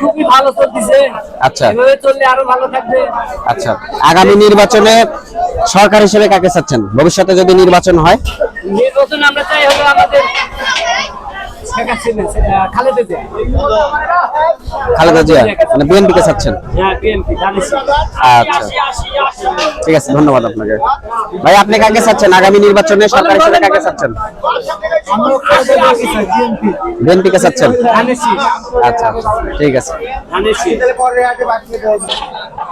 খুবই ভালো চলতেছে। আচ্ছা। এভাবে চললে আরও ভালো থাকবে। আচ্ছা আগামী নির্বাচনে সরকার হিসেবে কাকে চাচ্ছেন? ভবিষ্যতে যদি নির্বাচন হয়? নির্বাচন আমরা চাই হলো আমাদের খালেদা জিয়া। মানে বিএনপি কে চাচ্ছেন হ্যাঁ। আচ্ছা। ঠিক আছে ধন্যবাদ আপনাকে। ভাই আপনি কাকে চাচ্ছেন আগামী নির্বাচনে সরকার হিসেবে কাকে চাচ্ছেন বিএনপি কে চাচ্ছেন আচ্ছা আচ্ছা। ঠিক আছে।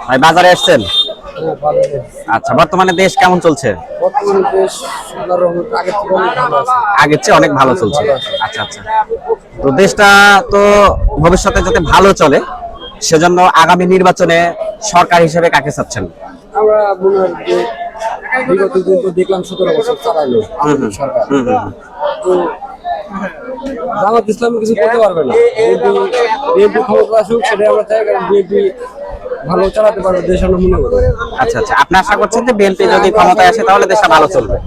ভাই বাজারে আসছেন? আচ্ছা বর্তমানে দেশ কেমন চলছে? আগের চেয়ে অনেক ভালো চলছে। আচ্ছা আচ্ছা। তো দেশটা তো ভবিষ্যতে যাতে ভালো চলে সেজন্য আগামী নির্বাচনে সরকার হিসেবে কাকে চাচ্ছেন? আমরা বিগত দিন তো দেখলাম সতেরো বছর চালাইলো সরকার। তো জামাত ইসলাম কিছু করতে পারবে না। বিএনপি বিএনপি ক্ষমতা আসুক সেটাই আমরা চাই কারণ বিএনপি ভালো চালাতে পারবে দেশ আমরা মনে করি। আচ্ছা আচ্ছা। আপনি আশা করছেন যে বিএনপি যদি ক্ষমতায় আসে তাহলে দেশটা ভালো চলবে।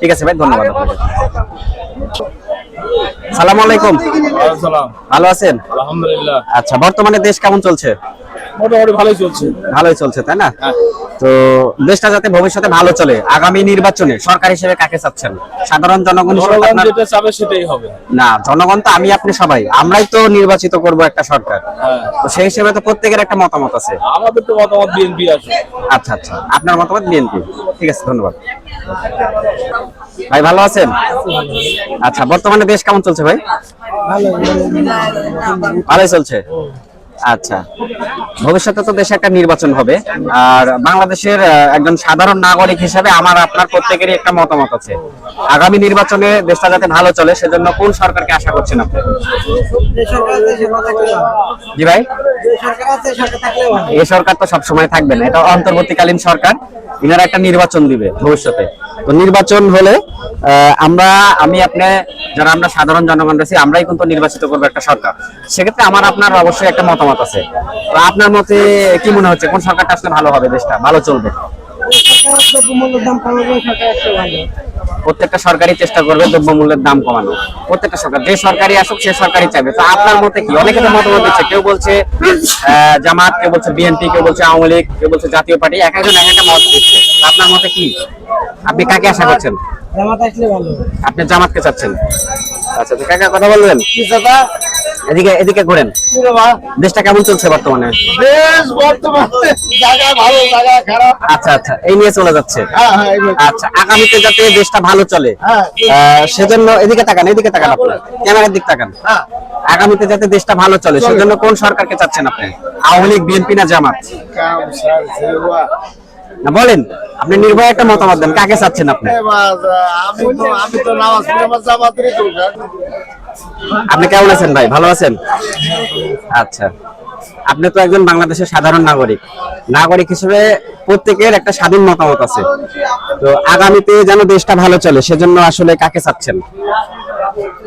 ঠিক আছে ভাই ধন্যবাদ আপনাকে। সালাম আলাইকুম। ভালো আছেন? আলহামদুলিল্লাহ। আচ্ছা বর্তমানে দেশ কেমন চলছে? মোটামুটি ভালোই চলছে। ভালোই চলছে তাই না? তো দেশটা যাতে ভবিষ্যতে ভালো চলে আগামী নির্বাচনে সরকার হিসেবে কাকে চাচ্ছেন? সাধারণ জনগণ জনগণ যেটা চাবে সেটাই হবে। না জনগণ তো আমি আপনি সবাই। আমরাই তো নির্বাচিত করব একটা সরকার। হ্যাঁ। তো সেই হিসেবে তো প্রত্যেকের একটা মতামত আছে। আমাদের তো মতামত বিএনপি আসে আচ্ছা আচ্ছা। আপনার মতামত বিএনপি? ঠিক আছে ধন্যবাদ। ভাই ভালো আছেন? আচ্ছা বর্তমানে দেশ কেমন চলছে ভাই? ভালোই চলছে? আচ্ছা। ভবিষ্যতে তো দেশে একটা নির্বাচন হবে। আর বাংলাদেশের একজন সাধারণ নাগরিক হিসেবে আমার আপনার প্রত্যেকেরই একটা মতামত আছে। আগামী নির্বাচনে দেশটা যাতে ভালো চলে সেজন্য কোন সরকারকে আশা করছেন আপনি? জি ভাই? এই সরকার তো সবসময় থাকবে না এটা অন্তর্বর্তীকালীন সরকার। ইনারা একটা নির্বাচন দিবে ভবিষ্যতে। তো নির্বাচন হলে আহ, আমরা আমি আপনি যারা আমরা সাধারণ জনগণ রয়েছি আমরাই কিন্তু নির্বাচিত করব একটা সরকার। সেক্ষেত্রে আমার আপনার অবশ্যই একটা মতামত আছে। তো আপনার মতে কি মনে হচ্ছে? কোন সরকারটা আসলে ভালো হবে দেশটা? ভালো চলবে? প্রত্যেকটা সরকারি চেষ্টা করবে দ্রব্যমূল্যের দাম কমানো। প্রত্যেকটা সরকার যে সরকারি আসুক সে সরকারি চাইবে। তো আপনার মতে কি? অনেকে তো মতামত দিচ্ছে কেউ বলছে আহ, জামাত কেউ বলছে বিএনপি কেউ বলছে আওয়ামী লীগ কেউ বলছে জাতীয় পার্টি এক একজন এক একটা মত দিচ্ছে। আপনার মতে কি? আপনি কাকে আশা করছেন? আপনি জামাতকে চাচ্ছেন। আচ্ছা কাকা কথা বলবেন? এদিকে এদিকে ঘুরেন। দেশটা কেমন চলছে বর্তমানে? দেশ বর্তমানে জায়গা ভালো জায়গা খারাপ। আচ্ছা আচ্ছা এই নিয়ে চলে যাচ্ছে। হ্যাঁ হ্যাঁ আচ্ছা আগামীতে যাতে দেশটা ভালো চলে হ্যাঁ। সেজন্য এদিকে তাকান এদিকে তাকান আপনি। ক্যামেরার দিক তাকান। হ্যাঁ। আগামীতে যাতে দেশটা ভালো চলে সেজন্য কোন সরকারকে চাচ্ছেন আপনি? আওয়ামী লীগ বিএনপি না জামাত? না বলেন আপনি নির্ভয় একটা মতামত দেন কাকে চাচ্ছেন আপনি? দরকার আপনি কেমন আছেন ভাই? ভালো আছেন? আচ্ছা। আপনি তো একজন বাংলাদেশের সাধারণ নাগরিক। নাগরিক হিসেবে প্রত্যেকের একটা স্বাধীন মতামত আছে। তো আগামীতে যেন দেশটা ভালো চলে সেজন্য আসলে কাকে চাচ্ছেন?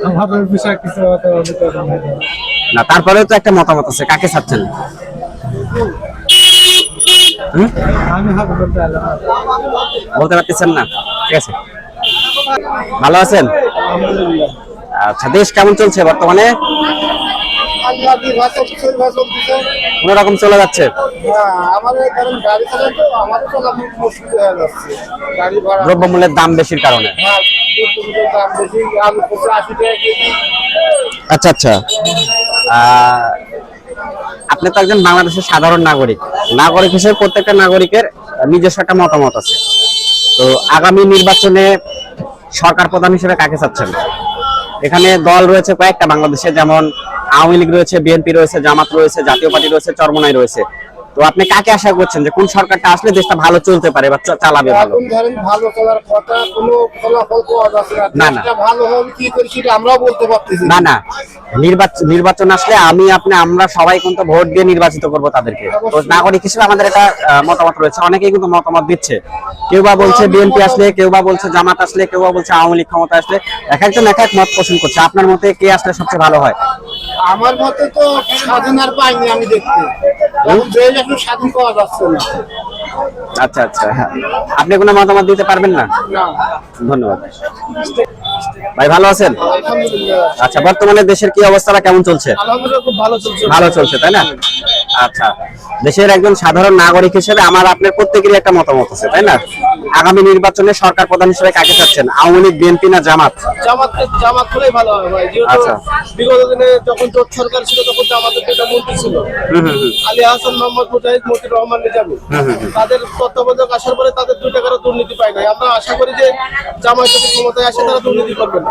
আমাদের বিষয়ে কিছু না তারপরে তো একটা মতামত আছে কাকে চাচ্ছেন? বলতে পারতেছেন না। ঠিক আছে। ভালো আছেন? আচ্ছা দেশ কেমন চলছে বর্তমানে? কোন রকম চলে যাচ্ছে? দ্রব্যমূল্যের দাম বেশির কারণে। আচ্ছা আচ্ছা। আপনি তো একজন বাংলাদেশের সাধারণ নাগরিক। নাগরিক হিসেবে প্রত্যেকটা নাগরিকের নিজস্ব একটা মতামত আছে। তো আগামী নির্বাচনে সরকার প্রধান হিসেবে কাকে চাচ্ছেন? এখানে দল রয়েছে কয়েকটা বাংলাদেশে, যেমন আওয়ামী লীগ রয়েছে, বিএনপি রয়েছে, জামাত রয়েছে, জাতীয় পার্টি রয়েছে, চরমনাই রয়েছে। তো আপনি কাকে আশা করছেন যে কোন সরকারটা আসলে দেশটা ভালো চলতে পারে বা চালাবে ভালো? ধরেন ভালো চলার কথা কোনো ফলাফল পাওয়া যাচ্ছে না, না না। ভালো হবে কি করে সেটা আমরাও বলতে পারতেছি না না। নির্বাচন নির্বাচন আসলে আমি আপনি আমরা সবাই কিন্তু ভোট দিয়ে নির্বাচিত করব তাদেরকে। তো নাগরিক হিসেবে আমাদের আহ, মতামত রয়েছে। অনেকেই কিন্তু মতামত দিচ্ছে। কেউ বা বলছে বিএনপি আসলে কেউ বা বলছে জামাত আসলে কেউ বা বলছে আওয়ামী লীগ ক্ষমতা আসলে। এক একজন এক এক মত পোষণ করছে। আপনার মতে কে আসলে সবচেয়ে ভালো হয়? আমার মতে তো স্বাধীন আর পাইনি আমি দেখতে। এখন স্বাধীন পাওয়া যাচ্ছে না। আচ্ছা আচ্ছা হ্যাঁ। আপনি কোনো মতামত দিতে পারবেন না? ধন্যবাদ। ভাই ভালো আছেন? আচ্ছা বর্তমানে দেশের কি অবস্থাটা কেমন চলছে। ভালো চলছে তাই না? আচ্ছা। দেশের একজন সাধারণ নাগরিক হিসেবে আমার আপনার প্রত্যেকেরই একটা মতামত আছে তাই না? আগামী নির্বাচনে সরকার প্রধান হিসেবে কাকে চাচ্ছেন? আওয়ামী লীগ বিএনপি না জামাত? জামাত জামাত হলেই ভালো হয় ভাই। যেহেতু আচ্ছা। বিগত দিনে যখন জোট সরকার ছিল তখন জামাতের দুটা মন্ত্রী ছিল। আলী হাসান মোহাম্মদ মুজাহিদ মতিউর রহমান নিজামী। তাদের তত্ত্বাবধায়ক আসার পরে তাদের দুই টাকারও দুর্নীতি পায় নাই। আমরা আশা করি যে জামায়াত যদি ক্ষমতায় আসে তারা দুর্নীতি করবে না।